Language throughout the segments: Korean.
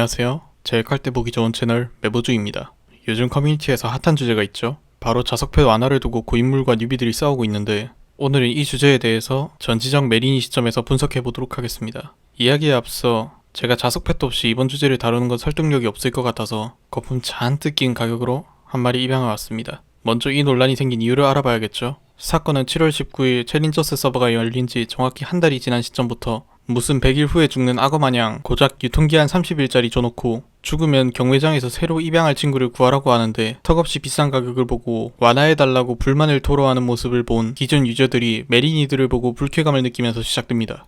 안녕하세요. 제일 칼때 보기 좋은 채널 매보주입니다. 요즘 커뮤니티에서 핫한 주제가 있죠. 바로 자석패 완화를 두고 고인물과 뉴비들이 싸우고 있는데 오늘은 이 주제에 대해서 전지적 메리니 시점에서 분석해 보도록 하겠습니다. 이야기에 앞서 제가 자석패도 없이 이번 주제를 다루는 건 설득력이 없을 것 같아서 거품 잔뜩 낀 가격으로 한 마리 입양해 왔습니다. 먼저 이 논란이 생긴 이유를 알아봐야겠죠. 사건은 7월 19일 챌린저스 서버가 열린 지 정확히 한 달이 지난 시점부터 무슨 100일 후에 죽는 악어 마냥 고작 유통기한 30일짜리 줘놓고 죽으면 경매장에서 새로 입양할 친구를 구하라고 하는데 턱없이 비싼 가격을 보고 완화해달라고 불만을 토로하는 모습을 본 기존 유저들이 메리니들을 보고 불쾌감을 느끼면서 시작됩니다.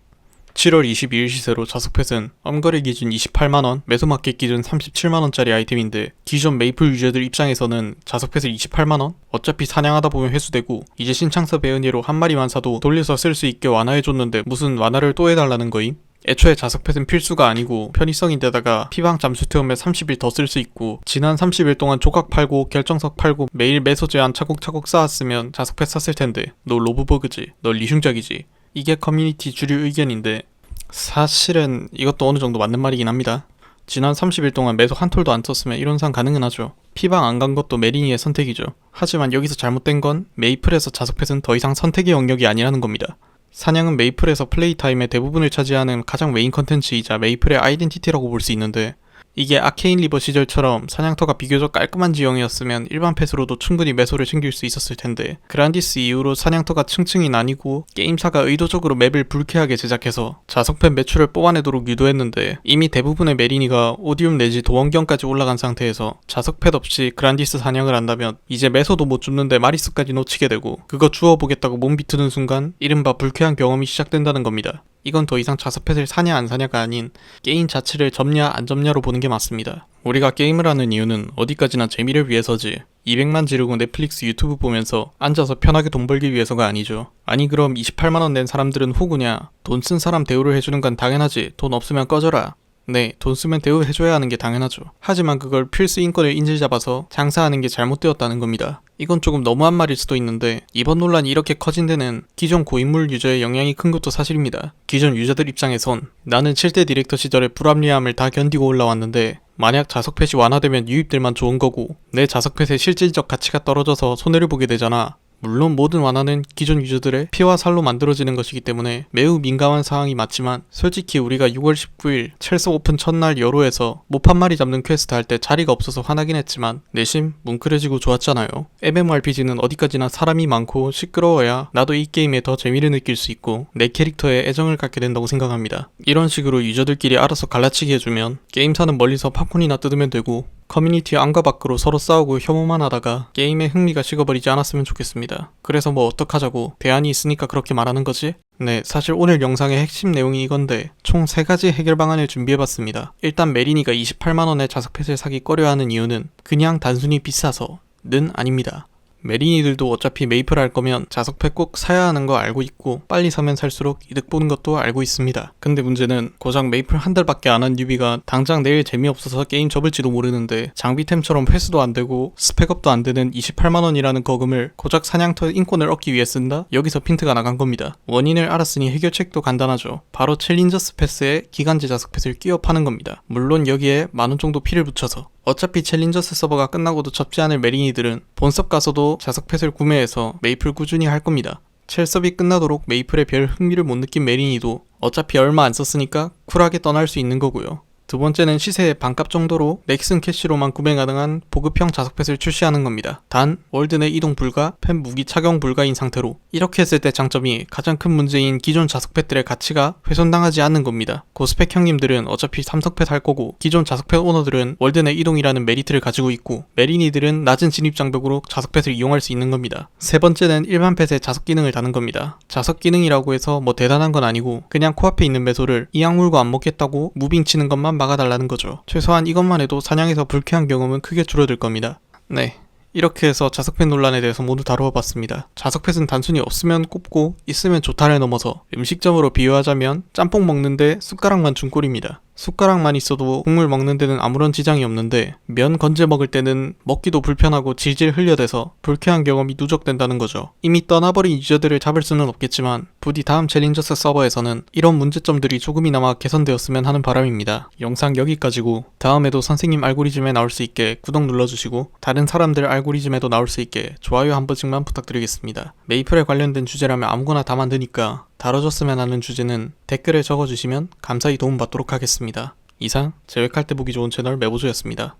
7월 22일 시세로 자석펫은 엄거래 기준 28만원, 매소마켓 기준 37만원짜리 아이템인데 기존 메이플 유저들 입장에서는 자석펫을 28만원? 어차피 사냥하다 보면 회수되고 이제 신창서 배은이로 한 마리만 사도 돌려서 쓸 수 있게 완화해줬는데 무슨 완화를 또 해달라는 거임? 애초에 자석펫은 필수가 아니고 편의성인데다가 피방 잠수 태우면 30일 더 쓸 수 있고 지난 30일 동안 조각 팔고 결정석 팔고 매일 매소 제한 차곡차곡 쌓았으면 자석펫 샀을 텐데 너 로브버그지 너 리흉작이지 이게 커뮤니티 주류 의견인데 사실은 이것도 어느 정도 맞는 말이긴 합니다. 지난 30일 동안 매소 한 톨도 안 썼으면 이론상 가능은 하죠. 피방 안 간 것도 메리니의 선택이죠. 하지만 여기서 잘못된 건 메이플에서 자석펫은 더 이상 선택의 영역이 아니라는 겁니다. 사냥은 메이플에서 플레이 타임의 대부분을 차지하는 가장 메인 컨텐츠이자 메이플의 아이덴티티라고 볼 수 있는데 이게 아케인 리버 시절처럼 사냥터가 비교적 깔끔한 지형이었으면 일반 펫으로도 충분히 매소를 챙길 수 있었을 텐데 그란디스 이후로 사냥터가 층층이 나뉘고 게임사가 의도적으로 맵을 불쾌하게 제작해서 자석펫 매출을 뽑아내도록 유도했는데 이미 대부분의 메리니가 오디움 내지 도원경까지 올라간 상태에서 자석펫 없이 그란디스 사냥을 한다면 이제 매소도 못 줍는데 마리스까지 놓치게 되고 그거 주워보겠다고 몸 비트는 순간 이른바 불쾌한 경험이 시작된다는 겁니다. 이건 더 이상 자석펫을 사냐 안 사냐가 아닌 게임 자체를 접냐 안 접냐로 보는 게 맞습니다. 우리가 게임을 하는 이유는 어디까지나 재미를 위해서지 200만 지르고 넷플릭스 유튜브 보면서 앉아서 편하게 돈 벌기 위해서가 아니죠. 아니 그럼 28만원 낸 사람들은 호구냐? 돈 쓴 사람 대우를 해주는 건 당연하지. 돈 없으면 꺼져라. 네, 돈 쓰면 대우해줘야 하는 게 당연하죠. 하지만 그걸 필수 인권을 인질 잡아서 장사하는 게 잘못되었다는 겁니다. 이건 조금 너무한 말일 수도 있는데 이번 논란이 이렇게 커진 데는 기존 고인물 유저의 영향이 큰 것도 사실입니다. 기존 유저들 입장에선 나는 7대 디렉터 시절의 불합리함을 다 견디고 올라왔는데 만약 자석 펫이 완화되면 유입들만 좋은 거고 내 자석 펫의 실질적 가치가 떨어져서 손해를 보게 되잖아. 물론 모든 완화는 기존 유저들의 피와 살로 만들어지는 것이기 때문에 매우 민감한 사항이 맞지만 솔직히 우리가 6월 19일 첼스 오픈 첫날 여로에서 못한 마리 잡는 퀘스트 할 때 자리가 없어서 화나긴 했지만 내심 뭉클해지고 좋았잖아요. MMORPG는 어디까지나 사람이 많고 시끄러워야 나도 이 게임에 더 재미를 느낄 수 있고 내 캐릭터에 애정을 갖게 된다고 생각합니다. 이런 식으로 유저들끼리 알아서 갈라치기 해주면 게임사는 멀리서 팝콘이나 뜯으면 되고 커뮤니티 안과 밖으로 서로 싸우고 혐오만 하다가 게임의 흥미가 식어버리지 않았으면 좋겠습니다. 그래서 뭐 어떡하자고 대안이 있으니까 그렇게 말하는 거지? 네, 사실 오늘 영상의 핵심 내용이 이건데 총 3가지 해결 방안을 준비해봤습니다. 일단 메리니가 28만원의 자석펫을 사기 꺼려하는 이유는 그냥 단순히 비싸서 는 아닙니다. 메리니들도 어차피 메이플 할 거면 자석팩 꼭 사야 하는 거 알고 있고 빨리 사면 살수록 이득 보는 것도 알고 있습니다. 근데 문제는 고작 메이플 한 달밖에 안 한 뉴비가 당장 내일 재미없어서 게임 접을지도 모르는데 장비템처럼 회수도 안 되고 스펙업도 안 되는 28만원이라는 거금을 고작 사냥터 인권을 얻기 위해 쓴다? 여기서 핀트가 나간 겁니다. 원인을 알았으니 해결책도 간단하죠. 바로 챌린저스 패스에 기간제 자석 패스를 끼워 파는 겁니다. 물론 여기에 만원 정도 피를 붙여서 어차피 챌린저스 서버가 끝나고도 접지 않을 메리니들은 본섭 가서도 자석 펫을 구매해서 메이플 꾸준히 할 겁니다. 첼섭이 끝나도록 메이플에 별 흥미를 못 느낀 메리니도 어차피 얼마 안 썼으니까 쿨하게 떠날 수 있는 거고요. 두 번째는 시세의 반값 정도로 넥슨 캐시로만 구매 가능한 보급형 자석펫을 출시하는 겁니다. 단 월드 내 이동 불가, 펜 무기 착용 불가인 상태로 이렇게 했을 때 장점이 가장 큰 문제인 기존 자석펫들의 가치가 훼손당하지 않는 겁니다. 고스펙 형님들은 어차피 삼성펫 할 거고 기존 자석펫 오너들은 월드 내 이동이라는 메리트를 가지고 있고 메리니들은 낮은 진입 장벽으로 자석펫을 이용할 수 있는 겁니다. 세 번째는 일반 펫에 자석 기능을 다는 겁니다. 자석 기능이라고 해서 뭐 대단한 건 아니고 그냥 코앞에 있는 매소를 이악 물고 안 먹겠다고 무빙 치는 것만 막아달라는 거죠. 최소한 이것만 해도 사냥에서 불쾌한 경험은 크게 줄어들 겁니다. 네. 이렇게 해서 자석펫 논란에 대해서 모두 다루어 봤습니다. 자석펫은 단순히 없으면 꼽고 있으면 좋다를 넘어서 음식점으로 비유하자면 짬뽕 먹는데 숟가락만 준 꼴입니다. 숟가락만 있어도 국물 먹는 데는 아무런 지장이 없는데 면 건져 먹을 때는 먹기도 불편하고 질질 흘려대서 불쾌한 경험이 누적된다는 거죠. 이미 떠나버린 유저들을 잡을 수는 없겠지만 부디 다음 챌린저스 서버에서는 이런 문제점들이 조금이나마 개선되었으면 하는 바람입니다. 영상 여기까지고 다음에도 선생님 알고리즘에 나올 수 있게 구독 눌러주시고 다른 사람들 알고리즘에도 나올 수 있게 좋아요 한 번씩만 부탁드리겠습니다. 메이플에 관련된 주제라면 아무거나 다 만드니까 다뤄줬으면 하는 주제는 댓글에 적어주시면 감사히 도움받도록 하겠습니다. 이상 제획할 때 보기 좋은 채널 매보조였습니다.